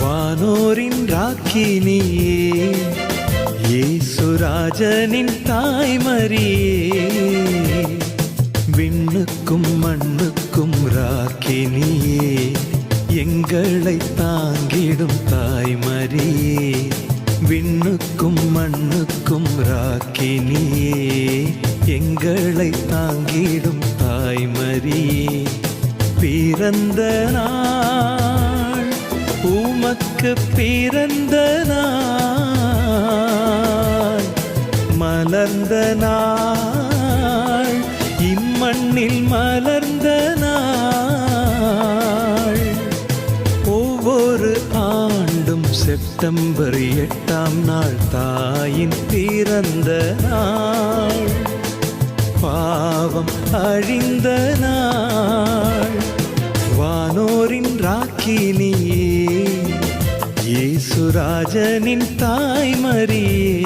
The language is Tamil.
வானோரின் ராக்கினியே ஏசுராஜனின் தாய்மரியே. விண்ணுக்கும் மண்ணுக்கும் ராக்கினியே எங்களை தாங்கிடும் தாய்மரியே. விண்ணுக்கும் மண்ணுக்கும் ராக்கினியே எங்களை தாங்கிடும் தாய்மரியே பிறந்த நாள் உமக்கு பிறந்த நாள். மலர்ந்த நாள் இம்மண்ணில் மலர்ந்த செப்டம்பர் எட்டாம் நாள் தாயின் பிறந்த நாள். பாவம் அழிந்த நாள். வானோரின் ராக்கினியே இயேசுராஜனின் தாய்மரியே.